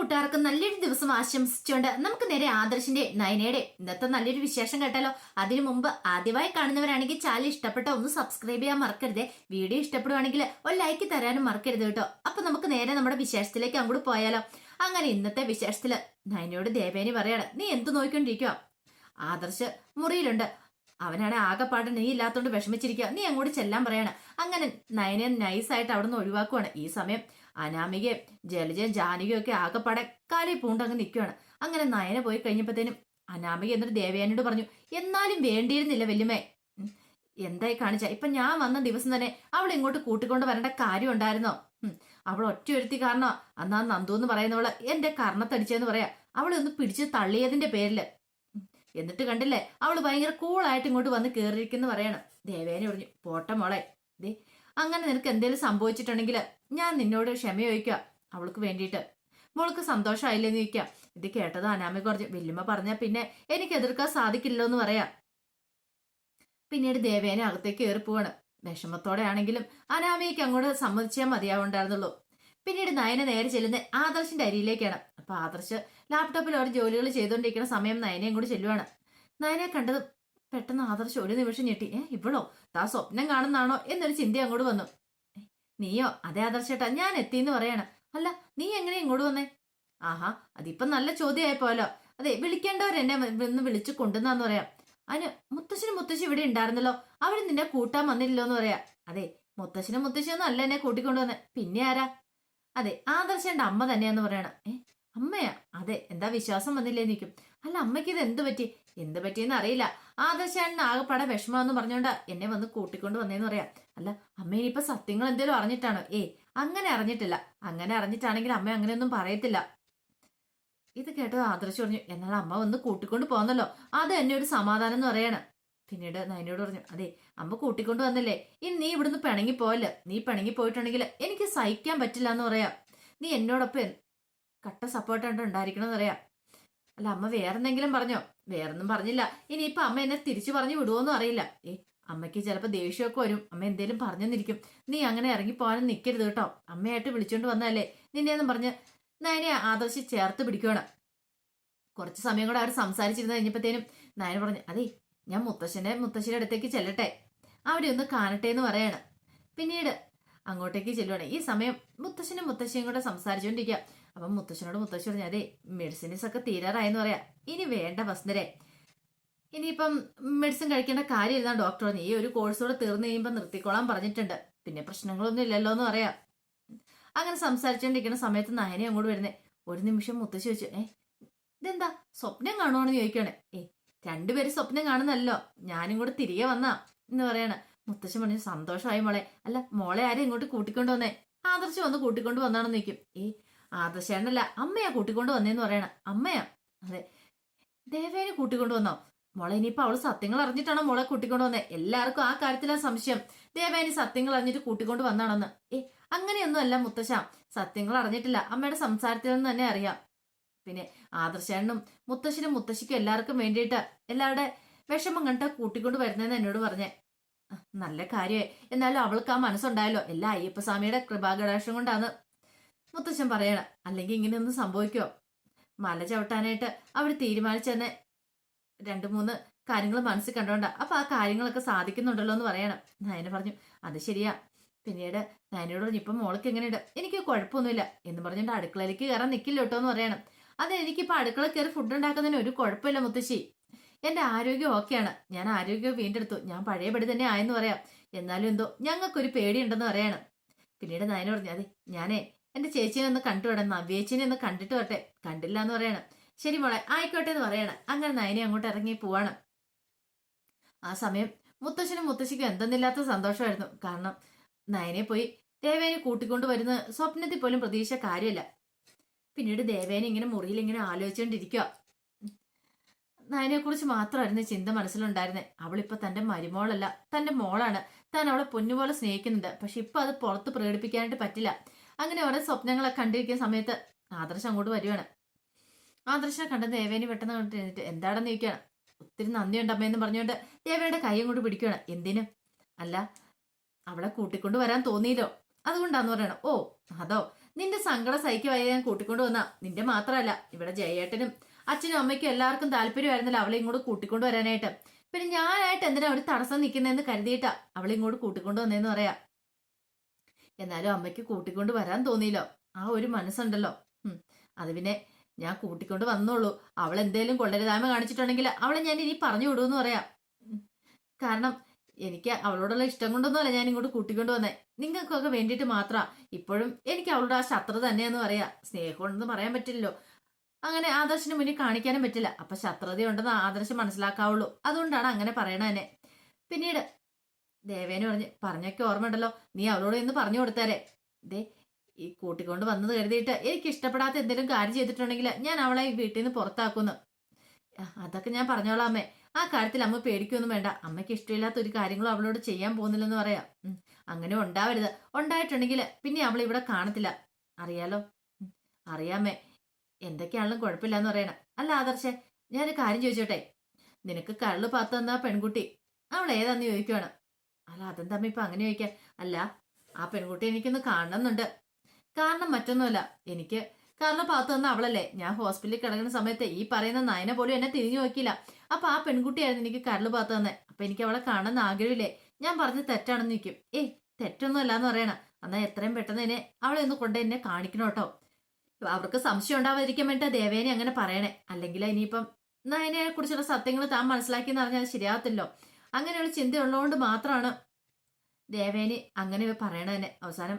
കൂട്ടുകാർക്ക് നല്ലൊരു ദിവസം ആശംസിച്ചുകൊണ്ട് നമുക്ക് നേരെ ആദർശിന്റെ നയനയുടെ ഇന്നത്തെ നല്ലൊരു വിശേഷം കേട്ടാലോ? അതിനു മുമ്പ് ആദ്യമായി കാണുന്നവരാണെങ്കിൽ ചാനൽ ഇഷ്ടപ്പെട്ട ഒന്ന് സബ്സ്ക്രൈബ് ചെയ്യാൻ മറക്കരുത്. വീഡിയോ ഇഷ്ടപ്പെടുവാണെങ്കിൽ ഒരു ലൈക്ക് തരാനും മറക്കരുത് കേട്ടോ. അപ്പൊ നമുക്ക് നേരെ നമ്മുടെ വിശേഷത്തിലേക്ക് അങ്ങോട്ട് പോയാലോ? അങ്ങനെ ഇന്നത്തെ വിശേഷത്തിൽ നയനയോട് ദേവേനി പറയാണ് നീ എന്ത് നോക്കിക്കൊണ്ടിരിക്കുക ആദർശ് മുറിയിലുണ്ട്. അവനാണ് ആകെപ്പാട് നീ ഇല്ലാത്തോണ്ട് വിഷമിച്ചിരിക്കുക നീ അങ്ങോട്ട് ചെല്ലാൻ പറയാണ്. അങ്ങനെ നയനെ നൈസായിട്ട് അവിടെ നിന്ന് ഒഴിവാക്കുവാണ്. ഈ സമയം അനാമികയും ജലജയും ജാനകിയും ഒക്കെ ആകെപ്പാടെ കാലി പൂണ്ടങ്ങ് നിൽക്കുകയാണ് അങ്ങനെ നയന പോയി കഴിഞ്ഞപ്പോഴത്തേനും അനാമിക എന്നൊരു ദേവയാനോട് പറഞ്ഞു എന്നാലും വേണ്ടിയിരുന്നില്ല വല്യമ്മേ. എന്തായി കാണിച്ച? ഇപ്പൊ ഞാൻ വന്ന ദിവസം തന്നെ അവൾ ഇങ്ങോട്ട് കൂട്ടിക്കൊണ്ട് വരേണ്ട കാര്യം ഉണ്ടായിരുന്നോ? അവൾ ഒറ്റ ഒരുത്തി കാരണം? അന്നാ നന്ദു എന്ന് പറയുന്നവൾ എന്റെ കർണത്തടിച്ചെന്ന് പറയാ. അവളെ ഒന്ന് പിടിച്ച് തള്ളിയതിന്റെ പേരിൽ. എന്നിട്ട് കണ്ടില്ലേ? അവൾ ഭയങ്കര കൂളായിട്ട് ഇങ്ങോട്ട് വന്ന് കേറിയിരിക്കുന്നു പറയണം. ദേവേനെ പറഞ്ഞു പോട്ട മോളെ. ദേ അങ്ങനെ നിനക്ക് എന്തെങ്കിലും സംഭവിച്ചിട്ടുണ്ടെങ്കിൽ ഞാൻ നിന്നോട് ക്ഷമ ചോദിക്കുക അവൾക്ക് വേണ്ടിയിട്ട്. മോൾക്ക് സന്തോഷമായില്ലെന്ന് ചോദിക്കാം ഇത് കേട്ടത് അനാമ കുറച്ച് വല്യമ്മ പറഞ്ഞാൽ പിന്നെ എനിക്ക് എതിർക്കാൻ സാധിക്കില്ലോ എന്ന് പറയാം. പിന്നീട് ദേവേനെ അകത്തേക്ക് കയറി പോവാണ്. വിഷമത്തോടെ ആണെങ്കിലും അനാമയ്ക്ക് അങ്ങോട്ട് സമ്മതിച്ചാൽ മതിയാവുണ്ടായിരുന്നുള്ളൂ. പിന്നീട് നയന നേരെ ചെല്ലുന്ന ആദർശിന്റെ അരിയിലേക്കാണ്. അപ്പൊ ആദർശ് ലാപ്ടോപ്പിൽ ഓരോ ജോലികൾ ചെയ്തുകൊണ്ടിരിക്കുന്ന സമയം നയനയും കൂടി ചെല്ലുവാണ്. നയനെ കണ്ടത് പെട്ടെന്ന് ആദർശ് ഒരു നിമിഷം ഞെട്ടി. ഏ ഇവളോ? താ സ്വപ്നം കാണുന്നാണോ എന്നൊരു ചിന്ത അങ്ങോട്ട് വന്നു. "ഏ, നീയോ? അതെ ആദർശേട്ടാ ഞാൻ എത്തിന്ന് പറയണം. അല്ല നീ എങ്ങനെ ഇങ്ങോട്ട് വന്നേ? ആഹാ അതിപ്പം നല്ല ചോദ്യമായി പോലോ അതെ വിളിക്കേണ്ടവരെന്നെ ഒന്ന് വിളിച്ചു കൊണ്ടുവന്നാന്ന് പറയാം. അതിന് മുത്തശ്ശനും മുത്തശ്ശി ഇവിടെ ഉണ്ടായിരുന്നല്ലോ. അവർ നിന്നെ കൂട്ടാൻ വന്നില്ലല്ലോ എന്ന് പറയാ. അതെ മുത്തശ്ശനും മുത്തശ്ശിയൊന്നും അല്ല എന്നെ കൂട്ടിക്കൊണ്ടുവന്നെ പിന്നെ ആരാ? അതെ ആദർശന്റെ അമ്മ തന്നെയാന്ന് പറയണം. ഏ അമ്മയാ അതെ എന്താ വിശ്വാസം വന്നില്ലേ നിൽക്കും അല്ല അമ്മയ്ക്ക് ഇത് എന്ത് പറ്റി? എന്ത് പറ്റിയെന്ന് അറിയില്ല. ആദർശാണ് ആകെപ്പാടെ വിഷമമെന്ന് പറഞ്ഞോണ്ടാ എന്നെ വന്ന് കൂട്ടിക്കൊണ്ട് വന്നേന്ന് പറയാം. അല്ല അമ്മ ഇനിയിപ്പൊ സത്യങ്ങൾ എന്തേലും അറിഞ്ഞിട്ടാണോ? ഏ അങ്ങനെ അറിഞ്ഞിട്ടില്ല. അങ്ങനെ അറിഞ്ഞിട്ടാണെങ്കിൽ അമ്മ അങ്ങനെയൊന്നും പറയത്തില്ല. ഇത് കേട്ടോ ആദർശ് പറഞ്ഞു എന്നാൽ അമ്മ വന്ന് കൂട്ടിക്കൊണ്ട് പോന്നല്ലോ. അത് എന്നെ ഒരു സമാധാനം എന്ന് പറയാണ്. പിന്നീട് നയനോട് പറഞ്ഞു അതെ അമ്മ കൂട്ടിക്കൊണ്ട് വന്നല്ലേ. ഇനി നീ ഇവിടുന്ന് പിണങ്ങി പോയല്ലോ നീ പിണങ്ങി പോയിട്ടുണ്ടെങ്കിൽ എനിക്ക് സഹിക്കാൻ പറ്റില്ല എന്ന് പറയാം. നീ എന്നോടൊപ്പം കട്ട സപ്പോർട്ടായിട്ട് ഉണ്ടായിരിക്കണം എന്ന് പറയാം അല്ല അമ്മ വേറെന്തെങ്കിലും പറഞ്ഞോ? വേറൊന്നും പറഞ്ഞില്ല. ഇനിയിപ്പൊ അമ്മ എന്നെ തിരിച്ചു പറഞ്ഞു വിടുവോന്നും അറിയില്ല. ഏ അമ്മയ്ക്ക് ചിലപ്പോൾ ദേഷ്യമൊക്കെ വരും. അമ്മ എന്തേലും പറഞ്ഞെന്നിരിക്കും. നീ അങ്ങനെ ഇറങ്ങി പോകാനും നിൽക്കരുത് കേട്ടോ. അമ്മയായിട്ട് വിളിച്ചോണ്ട് വന്നതല്ലേ. നിന്നെയൊന്നും പറഞ്ഞ് നയനെ ആദർശി ചേർത്ത് പിടിക്കുകയാണ് കുറച്ച് സമയം കൂടെ അവർ സംസാരിച്ചിരുന്ന് കഴിഞ്ഞപ്പോഴത്തേനും നയന പറഞ്ഞു അതെ ഞാൻ മുത്തശ്ശന്റെ മുത്തശ്ശിയുടെ അടുത്തേക്ക് ചെല്ലട്ടെ. അവിടെ ഒന്ന് കാണട്ടെ എന്ന് പറയാണ്. പിന്നീട് അങ്ങോട്ടേക്ക് ചെല്ലുവാണ്. ഈ സമയം മുത്തശ്ശനും മുത്തശ്ശിയും കൂടെ സംസാരിച്ചുകൊണ്ടിരിക്കുക അപ്പം മുത്തശ്ശനോട് മുത്തശ്ശി പറഞ്ഞു അതെ മെഡിസിൻസ് ഒക്കെ തീരാറായെന്ന് പറയാ. ഇനി വേണ്ട വസുന്ധരെ ഇനിയിപ്പം മെഡിസിൻ കഴിക്കേണ്ട കാര്യമില്ല ഡോക്ടർ പറഞ്ഞു. ഈ ഒരു കോഴ്സോടെ തീർന്നു കഴിയുമ്പോൾ നിർത്തിക്കോളാൻ പറഞ്ഞിട്ടുണ്ട്. പിന്നെ പ്രശ്നങ്ങളൊന്നും ഇല്ലല്ലോ എന്ന് പറയാം. അങ്ങനെ സംസാരിച്ചുകൊണ്ടിരിക്കുന്ന സമയത്ത് നയനെ അങ്ങോട്ട് വരുന്നേ. ഒരു നിമിഷം മുത്തശ്ശി വെച്ചു ഏ ഇതെന്താ? സ്വപ്നം കാണുവാണെന്ന് ചോദിക്കണേ ഏ രണ്ടുപേരും സ്വപ്നം കാണുന്നല്ലോ. ഞാനും കൂടെ തിരികെ വന്നാ എന്ന് പറയാണ്. മുത്തശ്ശി പറഞ്ഞു സന്തോഷമായി മോളെ. അല്ല മോളെ ആരും ഇങ്ങോട്ട് കൂട്ടിക്കൊണ്ടു വന്നേ? ആദർശം വന്ന് കൂട്ടിക്കൊണ്ട് വന്നാണെന്ന് നിൽക്കും ഏ ആദർശേണ്ടല്ല അമ്മയാ കൂട്ടിക്കൊണ്ട് വന്നേന്ന് പറയണ അമ്മയാ. അതെ. ദേവേനെ കൂട്ടിക്കൊണ്ട് വന്നോ? മോളെ ഇനിയിപ്പോ അവൾ സത്യങ്ങൾ അറിഞ്ഞിട്ടാണോ മോളെ കൂട്ടിക്കൊണ്ട് വന്നേ? എല്ലാവർക്കും ആ കാര്യത്തിലാ സംശയം. ദേവേനി സത്യങ്ങൾ അറിഞ്ഞിട്ട് കൂട്ടിക്കൊണ്ട് വന്നാണെന്ന്. ഏ അങ്ങനെയൊന്നും അല്ല മുത്തശ്ശ. സത്യങ്ങൾ അറിഞ്ഞിട്ടില്ല. അമ്മയുടെ സംസാരത്തിൽ നിന്ന് തന്നെ അറിയാം. പിന്നെ ആദർശേണനും മുത്തശ്ശനും മുത്തശ്ശിക്കും എല്ലാവർക്കും വേണ്ടിയിട്ട് എല്ലാവരുടെ വിഷമം കണ്ട കൂട്ടിക്കൊണ്ട് വരുന്നതെന്ന് എന്നോട് പറഞ്ഞേ. നല്ല കാര്യമായി എന്നാലും അവൾക്ക് ആ മനസ്സുണ്ടായല്ലോ. എല്ലാ അയ്യപ്പസ്വാമിയുടെ കൃപാകടാക്ഷം കൊണ്ടാണ് മുത്തശ്ശൻ പറയണം. അല്ലെങ്കിൽ ഇങ്ങനെയൊന്നും സംഭവിക്കോ മല ചവിട്ടാനായിട്ട് അവർ തീരുമാനിച്ചെന്നെ. രണ്ട് മൂന്ന് കാര്യങ്ങൾ മനസ്സിൽ കണ്ടോണ്ട. അപ്പൊ ആ കാര്യങ്ങളൊക്കെ സാധിക്കുന്നുണ്ടല്ലോ എന്ന് പറയണം. നയന പറഞ്ഞു അത് ശരിയാ. പിന്നീട് നയനോട് പറഞ്ഞു ഇപ്പം മോൾക്ക് എങ്ങനെയുണ്ട്? എനിക്ക് കുഴപ്പമൊന്നുമില്ല. എന്ന് പറഞ്ഞിട്ട് അടുക്കളയിലേക്ക് കയറാൻ നിൽക്കില്ല കേട്ടോ എന്ന് പറയണം. അത് എനിക്കിപ്പോ അടുക്കള കയറി ഫുഡ് ഉണ്ടാക്കുന്നതിന് ഒരു കുഴപ്പമില്ല മുത്തശ്ശി. എന്റെ ആരോഗ്യം ഓക്കെയാണ്. ഞാൻ ആരോഗ്യം വീണ്ടെടുത്തു. ഞാൻ പഴയപടി തന്നെ ആയെന്ന് പറയാം. എന്നാലും എന്തോ ഞങ്ങൾക്കൊരു പേടിയുണ്ടെന്ന് പറയണം. പിന്നീട് നയന പറഞ്ഞു അതെ ഞാനേ എന്റെ ചേച്ചിനെ ഒന്ന് കണ്ടു വിടണം നവ്യേച്ചിനെ ഒന്ന് കണ്ടിട്ട് വരട്ടെ. കണ്ടില്ല എന്ന് പറയണം. ശരി മോളെ ആയിക്കോട്ടെ എന്ന് പറയണം. അങ്ങനെ നയനെ അങ്ങോട്ട് ഇറങ്ങി പോവാണ്. ആ സമയം മുത്തശ്ശനും മുത്തശ്ശിക്കും എന്തെന്നില്ലാത്ത സന്തോഷമായിരുന്നു. കാരണം നയനെ പോയി ദേവേനെ കൂട്ടിക്കൊണ്ട് വരുന്ന സ്വപ്നത്തിൽ പോലും പ്രതീക്ഷ കാര്യമല്ല. പിന്നീട് ദേവേനെ ഇങ്ങനെ മുറിയിൽ ഇങ്ങനെ ആലോചിച്ചുകൊണ്ടിരിക്കുക നയനെ കുറിച്ച് മാത്രമായിരുന്നു ചിന്ത മനസ്സിലുണ്ടായിരുന്നത് അവളിപ്പോ തന്റെ മരുമോളല്ല തന്റെ മോളാണ്. താൻ അവളെ പൊന്നുപോലെ സ്നേഹിക്കുന്നുണ്ട്. പക്ഷെ ഇപ്പൊ അത് പുറത്ത് പ്രകടിപ്പിക്കാനായിട്ട് പറ്റില്ല. അങ്ങനെ ഓരോ സ്വപ്നങ്ങളൊക്കെ കണ്ടിരിക്കുന്ന സമയത്ത് ആദർശം അങ്ങോട്ട് വരുവാണ്. ആദർശനെ കണ്ട ദേവേനി പെട്ടെന്ന് കണ്ടിട്ട് എഴുന്നേറ്റ് എന്താണെന്ന് ചോദിക്കുകയാണ് ഒത്തിരി നന്ദിയുണ്ട് അമ്മയെന്ന് പറഞ്ഞുകൊണ്ട് ദേവയുടെ കൈ അങ്ങോട്ട് പിടിക്കുകയാണ് എന്തിനും? അല്ല അവളെ കൂട്ടിക്കൊണ്ട് വരാൻ തോന്നിയില്ലോ. അതുകൊണ്ടാന്ന് പറയണം. ഓ അതോ? നിന്റെ സങ്കടം സഹിക്കുവായി ഞാൻ കൂട്ടിക്കൊണ്ട് വന്ന. നിന്റെ മാത്രമല്ല ഇവിടെ ജയേട്ടനും അച്ഛനും അമ്മയ്ക്കും എല്ലാവർക്കും താല്പര്യമായിരുന്നല്ലോ അവളെ ഇങ്ങോട്ട് കൂട്ടിക്കൊണ്ട് വരാനായിട്ട്. പിന്നെ ഞാനായിട്ട് എന്തിനാ ഒരു തടസ്സം നിൽക്കുന്നതെന്ന് കരുതിയിട്ടാ അവളെ ഇങ്ങോട്ട് കൂട്ടിക്കൊണ്ട് വന്നേന്ന് പറയാ. എന്നാലും അമ്മയ്ക്ക് കൂട്ടിക്കൊണ്ട് വരാൻ തോന്നിയില്ലോ. ആ ഒരു മനസ്സുണ്ടല്ലോ. അത് പിന്നെ ഞാൻ കൂട്ടിക്കൊണ്ട് വന്നോളൂ. അവൾ എന്തേലും കൊള്ളരുതായ്മ കാണിച്ചിട്ടുണ്ടെങ്കിൽ അവളെ ഞാൻ ഇനി പറഞ്ഞു വിടുമെന്ന് പറയാം. കാരണം എനിക്ക് അവളോടുള്ള ഇഷ്ടം കൊണ്ടൊന്നുമല്ല ഞാൻ ഇങ്ങോട്ട് കൂട്ടിക്കൊണ്ട് വന്നേ. നിങ്ങൾക്കൊക്കെ വേണ്ടിയിട്ട് മാത്രമാ ഇപ്പോഴും എനിക്ക് അവളോട് ആ ശത്രു തന്നെയെന്ന് പറയാ. സ്നേഹമുണ്ടെന്ന് പറയാൻ പറ്റില്ലല്ലോ. അങ്ങനെ ആദർശിന് മുന്നിൽ കാണിക്കാനും പറ്റില്ല. അപ്പൊ ശത്രുതയുണ്ടെന്ന് ആദർശം മനസ്സിലാക്കാവുള്ളൂ. അതുകൊണ്ടാണ് അങ്ങനെ പറയണ തന്നെ പിന്നീട് ദേവേനെ പറഞ്ഞ് പറഞ്ഞൊക്കെ ഓർമ്മയുണ്ടല്ലോ. നീ അവളോട് ഇന്ന് പറഞ്ഞു കൊടുത്തേരെ. ദേ ഈ കൂട്ടിക്കൊണ്ട് വന്നത് കരുതിയിട്ട് എനിക്ക് ഇഷ്ടപ്പെടാത്ത എന്തെങ്കിലും കാര്യം ചെയ്തിട്ടുണ്ടെങ്കിൽ ഞാൻ അവളെ ഈ വീട്ടിൽ നിന്ന് പുറത്താക്കുന്നു അതൊക്കെ ഞാൻ പറഞ്ഞോളാം അമ്മേ. ആ കാര്യത്തിൽ അമ്മ പേടിക്കൊന്നും വേണ്ട. അമ്മയ്ക്ക് ഇഷ്ടമില്ലാത്ത ഒരു കാര്യങ്ങളും അവളോട് ചെയ്യാൻ പോകുന്നില്ലെന്ന് പറയാം. അങ്ങനെ ഉണ്ടാവരുത്. ഉണ്ടായിട്ടുണ്ടെങ്കിൽ പിന്നെ അവൾ ഇവിടെ കാണത്തില്ല. അറിയാലോ? അറിയാമേ എന്തൊക്കെയാണെങ്കിലും കുഴപ്പമില്ല എന്ന് പറയണം. അല്ല ആദർശേ ഞാനൊരു കാര്യം ചോദിച്ചോട്ടെ? നിനക്ക് കള്ളു പാത്തു തന്ന പെൺകുട്ടി. അവൾ ഏതാന്ന് ചോദിക്കുവാണ്? അല്ല അതെന്താ ഇപ്പൊ അങ്ങനെ ചോദിക്കാൻ അല്ല ആ പെൺകുട്ടി എനിക്കൊന്ന് കാണണമെന്നുണ്ട് കാരണം മറ്റൊന്നുമല്ല എനിക്ക് കാരണം പാത്തു തന്ന അവളല്ലേ. ഞാൻ ഹോസ്പിറ്റലിൽ കിടക്കുന്ന സമയത്ത് ഈ പറയുന്ന നയന പോലും എന്നെ തിരിഞ്ഞു നോക്കിയില്ല. അപ്പൊ ആ പെൺകുട്ടിയായിരുന്നു എനിക്ക് കരൾ പാത്തു തന്നെ അപ്പൊ എനിക്ക് അവളെ കാണുന്ന ആഗ്രഹമില്ലേ? ഞാൻ പറഞ്ഞത് തെറ്റാണെന്ന് നിൽക്കും ഏയ് തെറ്റൊന്നും അല്ലാന്ന് പറയണ. എന്നാ എത്രയും പെട്ടെന്ന് എന്നെ അവളെ ഒന്ന് കൊണ്ട് എന്നെ കാണിക്കണം കേട്ടോ. അവർക്ക് സംശയം ഉണ്ടാവാതിരിക്കാൻ വേണ്ടി ദേവേനെ അങ്ങനെ പറയണേ. അല്ലെങ്കിൽ ഇനിയിപ്പം നയനെ കുറിച്ചുള്ള സത്യങ്ങൾ താൻ മനസ്സിലാക്കി എന്ന് പറഞ്ഞാൽ ശരിയാകത്തില്ലോ അങ്ങനെയുള്ള ചിന്ത ഉള്ളതുകൊണ്ട് മാത്രമാണ് ദേവേനി അങ്ങനെ പറയണ തന്നെ അവസാനം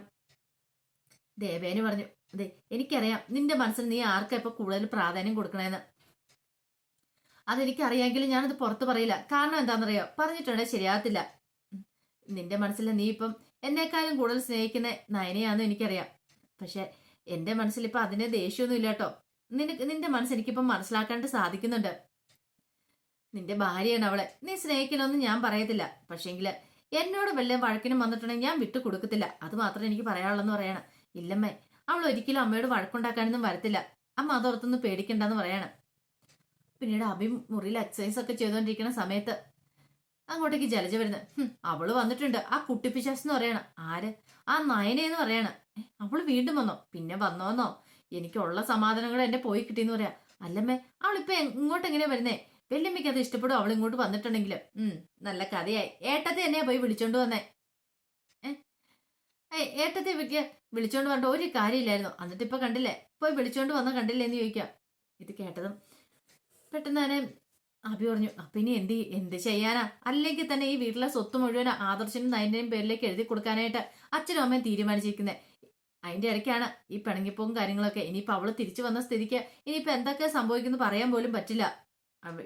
ദേവേനി പറഞ്ഞു അതെ എനിക്കറിയാം നിന്റെ മനസ്സിൽ നീ ആർക്കാ ഇപ്പൊ കൂടുതൽ പ്രാധാന്യം കൊടുക്കണേന്ന്. അതെനിക്കറിയാമെങ്കിലും ഞാനത് പുറത്ത് പറയില്ല. കാരണം എന്താണെന്നറിയോ? പറഞ്ഞിട്ടുണ്ടെ ശരിയാകത്തില്ല. നിന്റെ മനസ്സിൽ നീ ഇപ്പം എന്നെക്കാളും കൂടുതൽ സ്നേഹിക്കുന്ന നയനയാണെന്ന് എനിക്കറിയാം. പക്ഷെ എന്റെ മനസ്സിൽ ഇപ്പൊ അതിന് ദേഷ്യമൊന്നും ഇല്ല കേട്ടോ. നിനക്ക് നിന്റെ മനസ്സ് എനിക്കിപ്പം മനസ്സിലാക്കാണ്ട് സാധിക്കുന്നുണ്ട്. നിന്റെ ഭാര്യയാണ് അവളെ. നീ സ്നേഹിക്കണമെന്ന് ഞാൻ പറയത്തില്ല. പക്ഷേങ്കിൽ എന്നോട് വല്ല വഴക്കിനും വന്നിട്ടുണ്ടെങ്കിൽ ഞാൻ വിട്ടു കൊടുക്കത്തില്ല. അത് മാത്രമേ എനിക്ക് പറയാനുള്ളെന്ന് പറയണം. ഇല്ലമ്മേ അവൾ ഒരിക്കലും അമ്മയോട് വഴക്കുണ്ടാക്കാനൊന്നും വരത്തില്ല. അമ്മ അതോർത്തൊന്നും പേടിക്കണ്ടെന്ന് പറയണം. പിന്നീട് അഭി മുറിയിൽ എക്സസൈസ് ഒക്കെ ചെയ്തുകൊണ്ടിരിക്കുന്ന സമയത്ത് അങ്ങോട്ടേക്ക് ജലജ വരുന്നത് "ഹും, അവൾ വന്നിട്ടുണ്ട്. ആ കുട്ടിപ്പിശാസ് എന്ന് പറയണം. ആര്? ആ നയനെന്ന് പറയണ. "ഏ, അവൾ വീണ്ടും വന്നോ? പിന്നെ വന്നോന്നോ? എനിക്കുള്ള സമാധാനങ്ങൾ എന്നെ പോയി കിട്ടിയെന്ന് പറയാ. അല്ലമ്മേ അവളിപ്പോ എ- ഇങ്ങോട്ട് എങ്ങനെയാ വരുന്നേ? വെല്ലുമ്മയ്ക്ക് അത് ഇഷ്ടപ്പെടും അവൾ ഇങ്ങോട്ട് വന്നിട്ടുണ്ടെങ്കിൽ ഉം നല്ല കഥയായി. ഏട്ടത്തെ എന്നെയാ പോയി വിളിച്ചോണ്ട് വന്നേ? ഏ? ഏട്ടത്തെ വിളിക്ക വിളിച്ചോണ്ട് വന്നിട്ട് ഒരു കാര്യമില്ലായിരുന്നു. എന്നിട്ട് ഇപ്പൊ കണ്ടില്ലേ? പോയി വിളിച്ചോണ്ട് വന്ന കണ്ടില്ലേ എന്ന് ചോദിക്കാം. ഇത് കേട്ടതും പെട്ടെന്ന് തന്നെ അഭി പറഞ്ഞു അപ്പൊ ഇനി എന്ത് എന്ത് ചെയ്യാനാ? അല്ലെങ്കിൽ തന്നെ ഈ വീട്ടിലെ സ്വത്ത് മുഴുവൻ ആദർശനും നയന്റെയും പേരിലേക്ക് എഴുതി കൊടുക്കാനായിട്ട് അച്ഛനും അമ്മയും തീരുമാനിച്ചിരിക്കുന്നത് അതിന്റെ ഇടയ്ക്കാണ് ഈ പിണങ്ങിപ്പോവും കാര്യങ്ങളൊക്കെ. ഇനിയിപ്പോ അവൾ തിരിച്ചു വന്ന സ്ഥിതിക്ക് ഇനിയിപ്പോ എന്തൊക്കെ സംഭവിക്കുന്നു പറയാൻ പോലും പറ്റില്ല.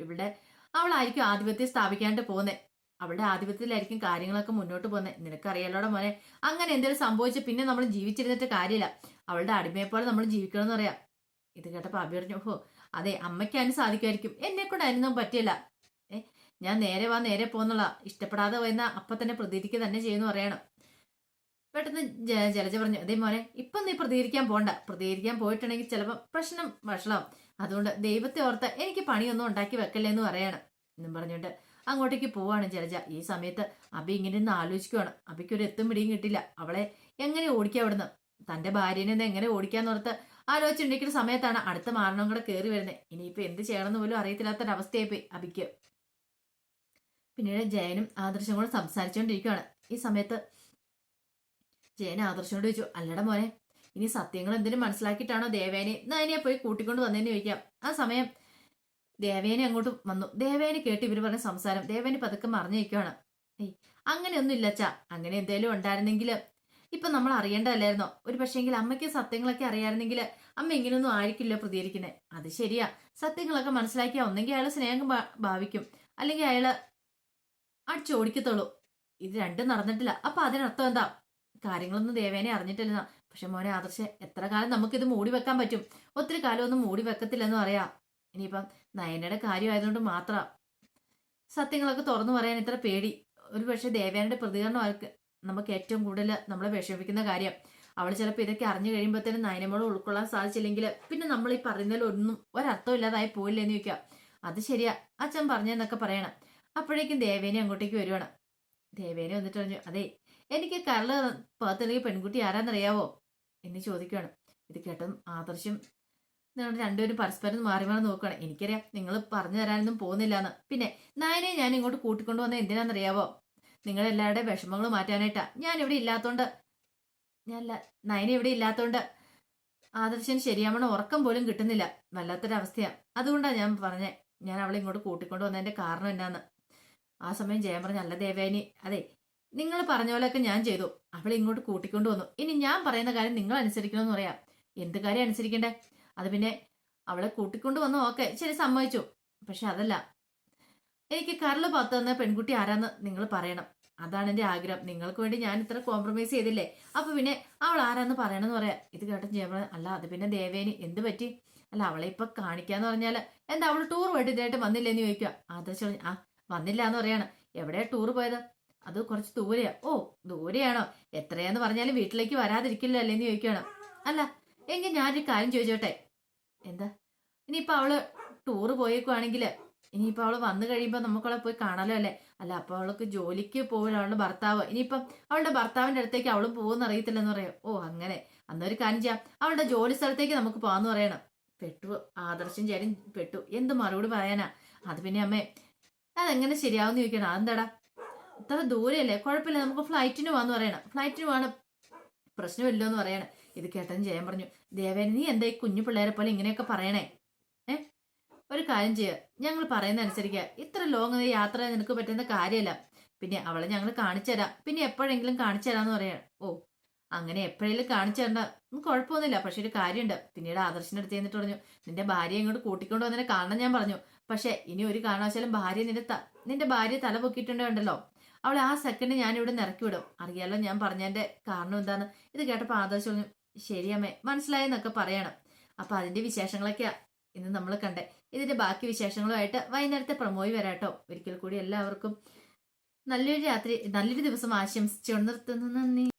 ഇവിടെ അവളായിരിക്കും ആധിപത്യം സ്ഥാപിക്കാണ്ട് പോകുന്നേ അവളുടെ ആധിപത്യത്തിലായിരിക്കും കാര്യങ്ങളൊക്കെ മുന്നോട്ട് പോകുന്നത് നിനക്കറിയാലോടെ മോനെ. അങ്ങനെ എന്തെങ്കിലും സംഭവിച്ച് പിന്നെ നമ്മൾ ജീവിച്ചിരുന്നിട്ട് കാര്യമില്ല. അവളുടെ അടിമയെപ്പോലെ നമ്മൾ ജീവിക്കണം പറയാം. ഇത് കേട്ടപ്പോ അഭി പറഞ്ഞു ഓഹോ അതെ അമ്മയ്ക്ക് സാധിക്കുമായിരിക്കും. എന്നെ കൊണ്ട് അതിനൊന്നും പറ്റില്ല. ഏ ഞാൻ നേരെ വാ നേരെ പോകുന്നുള്ള ഇഷ്ടപ്പെടാതെ വരുന്ന അപ്പൊ തന്നെ പ്രതീതിക്ക് തന്നെ ചെയ്യുന്നു പറയണം. പെട്ടെന്ന് ജലജ പറഞ്ഞു അതേ മോനെ ഇപ്പം നീ പ്രതികരിക്കാൻ പോണ്ട. പ്രതികരിക്കാൻ പോയിട്ടുണ്ടെങ്കിൽ ചിലപ്പോൾ പ്രശ്നം വഷളാവും. അതുകൊണ്ട് ദൈവത്തെ ഓർത്ത് എനിക്ക് പണിയൊന്നും ഉണ്ടാക്കി വെക്കല്ലേ എന്ന് പറയണം. എന്നും പറഞ്ഞുകൊണ്ട് അങ്ങോട്ടേക്ക് പോവാണ് ജലജ. ഈ സമയത്ത് അബി ഇങ്ങനെ നിന്ന് ആലോചിക്കുവാണ്. അബിക്ക് ഒരു എത്തും പിടിയും കിട്ടില്ല. അവളെ എങ്ങനെ ഓടിക്കുക അവിടുന്ന്? തന്റെ ഭാര്യനെ ഒന്ന് എങ്ങനെ ഓടിക്കാന്നോർത്ത് ആലോചിച്ചുണ്ടെങ്കിൽ സമയത്താണ് അടുത്ത മാരണം കൂടെ കയറി വരുന്നത്. ഇനിയിപ്പോ എന്ത് ചെയ്യണമെന്ന് പോലും അറിയത്തില്ലാത്തൊരവസ്ഥയായി പോയി അബിക്ക്. പിന്നീട് ജയനും ആദർശം കൂടെ സംസാരിച്ചുകൊണ്ടിരിക്കുകയാണ് ഈ സമയത്ത് ജയൻ ആദർശനോട് ചോദിച്ചു അല്ലട മോനെ ഇനി സത്യങ്ങൾ എന്തിനും മനസ്സിലാക്കിയിട്ടാണോ ദേവേനെ? നയനെ പോയി കൂട്ടിക്കൊണ്ട് വന്നതിന് ചോദിക്കാം. ആ സമയം ദേവേനെ അങ്ങോട്ട് വന്നു. ദേവേനെ കേട്ട് ഇവർ പറഞ്ഞ സംസാരം ദേവേനെ പതുക്കെ മറിഞ്ഞു നിൽക്കുകയാണ് ഏയ് അങ്ങനെയൊന്നും ഇല്ല അച്ഛാ. അങ്ങനെ എന്തേലും ഉണ്ടായിരുന്നെങ്കിൽ ഇപ്പൊ നമ്മൾ അറിയേണ്ടതല്ലായിരുന്നോ? ഒരു പക്ഷേങ്കിൽ അമ്മയ്ക്ക് സത്യങ്ങളൊക്കെ അറിയായിരുന്നെങ്കിൽ അമ്മ ഇങ്ങനെയൊന്നും ആയിരിക്കില്ല പ്രതികരിക്കുന്നത് അത് ശരിയാ. സത്യങ്ങളൊക്കെ മനസ്സിലാക്കിയാ ഒന്നെങ്കിൽ അയാൾ സ്നേഹം ഭാവിക്കും. അല്ലെങ്കിൽ അയാൾ അടിച്ചോടിക്കത്തുള്ളൂ. ഇത് രണ്ടും നടന്നിട്ടില്ല. അപ്പൊ അതിനർത്ഥം എന്താ? കാര്യങ്ങളൊന്നും ദേവേനെ അറിഞ്ഞിട്ടില്ല. പക്ഷെ മോനെ ആദർശ എത്ര കാലം നമുക്കിത് മൂടി വെക്കാൻ പറ്റും? ഒത്തിരി കാലമൊന്നും മൂടി വെക്കത്തില്ലെന്ന് പറയാം. ഇനിയിപ്പം നയനയുടെ കാര്യമായതുകൊണ്ട് മാത്രം സത്യങ്ങളൊക്കെ തുറന്നു പറയാൻ ഇത്ര പേടി. ഒരു പക്ഷേ ദേവേനയുടെ പ്രതികരണം അവർക്ക് നമുക്ക് ഏറ്റവും കൂടുതൽ നമ്മളെ വിഷമിപ്പിക്കുന്ന കാര്യം. അവൾ ചിലപ്പോൾ ഇതൊക്കെ അറിഞ്ഞു കഴിയുമ്പോഴത്തേനും നയനമോട് ഉൾക്കൊള്ളാൻ സാധിച്ചില്ലെങ്കിൽ പിന്നെ നമ്മൾ ഈ പറയുന്നതിൽ ഒന്നും ഒരർത്ഥം ഇല്ലാതായി പോയില്ലെന്ന് ചോദിക്കാം. അത് ശരിയാ. അച്ഛൻ പറഞ്ഞെന്നൊക്കെ പറയണം. അപ്പോഴേക്കും ദേവേനെ അങ്ങോട്ടേക്ക് വരുവാണ്. ദേവേനെ വന്നിട്ട് പറഞ്ഞു അതെ എനിക്ക് കരൾ പകത്തില്ലെങ്കിൽ പെൺകുട്ടി ആരാന്നറിയാവോ? എന്ന് ചോദിക്കുകയാണ്. ഇത് കേട്ടും ആദർശം രണ്ടുപേരും പരസ്പരം മാറി മാറി നോക്കുകയാണ്. എനിക്കറിയാം നിങ്ങൾ പറഞ്ഞു തരാനൊന്നും പോകുന്നില്ല എന്ന് പിന്നെ നായനെ ഞാൻ ഇങ്ങോട്ട് കൂട്ടിക്കൊണ്ടു വന്ന എന്തിനാണെന്നറിയാവോ നിങ്ങളെല്ലാവരുടെ വിഷമങ്ങൾ മാറ്റാനായിട്ടാ. ഞാൻ ഇവിടെ ഇല്ലാത്തോണ്ട് ഞാനല്ല നയന ഇവിടെ ഇല്ലാത്തോണ്ട് ആദർശൻ ശരിയാവണം ഉറക്കം പോലും കിട്ടുന്നില്ല. വല്ലാത്തൊരവസ്ഥയാണ് അതുകൊണ്ടാണ് ഞാൻ പറഞ്ഞേ ഞാൻ അവളെ ഇങ്ങോട്ട് കൂട്ടിക്കൊണ്ടു വന്നതിന്റെ കാരണം എന്നാന്ന് ആ സമയം ജയം പറഞ്ഞു അല്ല ദേവേനി. അതെ നിങ്ങൾ പറഞ്ഞ പോലെയൊക്കെ ഞാൻ ചെയ്തു. അവളെ ഇങ്ങോട്ട് കൂട്ടിക്കൊണ്ടു വന്നു. ഇനി ഞാൻ പറയുന്ന കാര്യം നിങ്ങൾ അനുസരിക്കണമെന്ന് പറയാം. എന്ത് കാര്യം അനുസരിക്കണ്ടേ? അത് പിന്നെ അവളെ കൂട്ടിക്കൊണ്ടു വന്നു. ഓക്കെ ശരി സമ്മതിച്ചു. പക്ഷെ അതല്ല. എനിക്ക് കരൾ പത്ത് തന്ന പെൺകുട്ടി ആരാന്ന് നിങ്ങൾ പറയണം. അതാണ് എന്റെ ആഗ്രഹം. നിങ്ങൾക്ക് വേണ്ടി ഞാൻ ഇത്ര കോംപ്രമൈസ് ചെയ്തില്ലേ? അപ്പൊ പിന്നെ അവൾ ആരാന്ന് പറയണമെന്ന് പറയാം. ഇത് കേട്ടൻ ജയമ അല്ല അത് പിന്നെ ദേവേനി. എന്ത് പറ്റി? അല്ല അവളെ ഇപ്പൊ കാണിക്കാന്ന് പറഞ്ഞാൽ എന്താ അവൾ ടൂർ പോയിട്ട് ഇതായിട്ട് വന്നില്ലെന്ന് ചോദിക്കുക ആദർശ് ആ വന്നില്ല എന്ന് പറയാണ്. എവിടെയാ ടൂർ പോയത്? അത് കുറച്ച് ദൂരെയാ. ഓ ദൂരെയാണോ? എത്രയാന്ന് പറഞ്ഞാലും വീട്ടിലേക്ക് വരാതിരിക്കില്ല അല്ലേന്ന് ചോദിക്കുകയാണ് അല്ല എങ്കിൽ ഞാനൊരു കാര്യം ചോദിച്ചോട്ടെ? എന്താ? ഇനിയിപ്പോ അവൾ ടൂറ് പോയേക്കുവാണെങ്കിൽ ഇനിയിപ്പോ അവൾ വന്നു കഴിയുമ്പോൾ നമുക്കവളെ പോയി കാണാലോ അല്ലേ? അല്ല അപ്പൊ അവൾക്ക് ജോലിക്ക് പോകില്ല അവളുടെ ഭർത്താവ്. ഇനിയിപ്പം അവളുടെ ഭർത്താവിന്റെ അടുത്തേക്ക് അവളും പോകുന്ന അറിയത്തില്ലെന്ന് പറയാം. ഓ അങ്ങനെ. അന്നൊരു കാര്യം ചെയ്യാം. അവളുടെ ജോലി സ്ഥലത്തേക്ക് നമുക്ക് പോവാന്ന് പറയണം. പെട്ടു ആദർശം ചേരും പെട്ടു. എന്ത് മറുപടി പറയാനാ? അത് പിന്നെ അമ്മേ അതെങ്ങനെ ശരിയാവുന്ന ചോദിക്കണം അതെന്താടാ? ഇത്ര ദൂരെയല്ലേ? കുഴപ്പമില്ല. നമുക്ക് ഫ്ലൈറ്റിന് പോകാന്ന് പറയണം. ഫ്ലൈറ്റിന് പോകണം പ്രശ്നമില്ലോ എന്ന് പറയണം. ഇത് കേട്ടൻ ജയൻ പറഞ്ഞു ദേവേന നീ എന്താ ഈ കുഞ്ഞു പിള്ളേരെ പോലെ ഇങ്ങനെയൊക്കെ പറയണേ? ഏ? ഒരു കാര്യം ചെയ്യുക ഞങ്ങൾ പറയുന്ന അനുസരിക്കുക ഇത്ര ലോങ് യാത്ര നിനക്ക് പറ്റുന്ന കാര്യമല്ല. പിന്നെ അവളെ ഞങ്ങൾ കാണിച്ചു തരാം പിന്നെ എപ്പോഴെങ്കിലും കാണിച്ചു തരാന്ന് പറയണം ഓ അങ്ങനെ എപ്പോഴെങ്കിലും കാണിച്ചു തരണ്ട കുഴപ്പമൊന്നുമില്ല. പക്ഷെ ഒരു കാര്യമുണ്ട്. പിന്നീട് ആദർശിന്റെ അടുത്ത് ചെന്നിട്ട് പറഞ്ഞു നിന്റെ ഭാര്യ ഇങ്ങോട്ട് കൂട്ടിക്കൊണ്ട് വന്നതിനെ കാണാൻ ഞാൻ പറഞ്ഞു. പക്ഷെ ഇനി ഒരു കാരണവശാലും ഭാര്യ നിന്റെ നിന്റെ ഭാര്യ തല പൊക്കിയിട്ടുണ്ടല്ലോ അവളെ ആ സെക്കൻഡ് ഞാൻ ഇവിടെ ഇറക്കി വിടും. അറിയാലോ ഞാൻ പറഞ്ഞതിന്റെ കാരണം എന്താണ് ഇത് കേട്ടപ്പോൾ ആദർശ് പറഞ്ഞു ശരിയമ്മേ മനസ്സിലായെന്നൊക്കെ പറയണം. അപ്പൊ അതിന്റെ വിശേഷങ്ങളൊക്കെയാ ഇന്ന് നമ്മൾ കണ്ടേ. ഇതിന്റെ ബാക്കി വിശേഷങ്ങളുമായിട്ട് വൈകുന്നേരത്തെ പ്രമോയി വരാട്ടോ. ഒരിക്കൽ കൂടി എല്ലാവർക്കും നല്ലൊരു രാത്രി നല്ലൊരു ദിവസം ആശംസിച്ചു നിർത്തുന്നു. നന്ദി.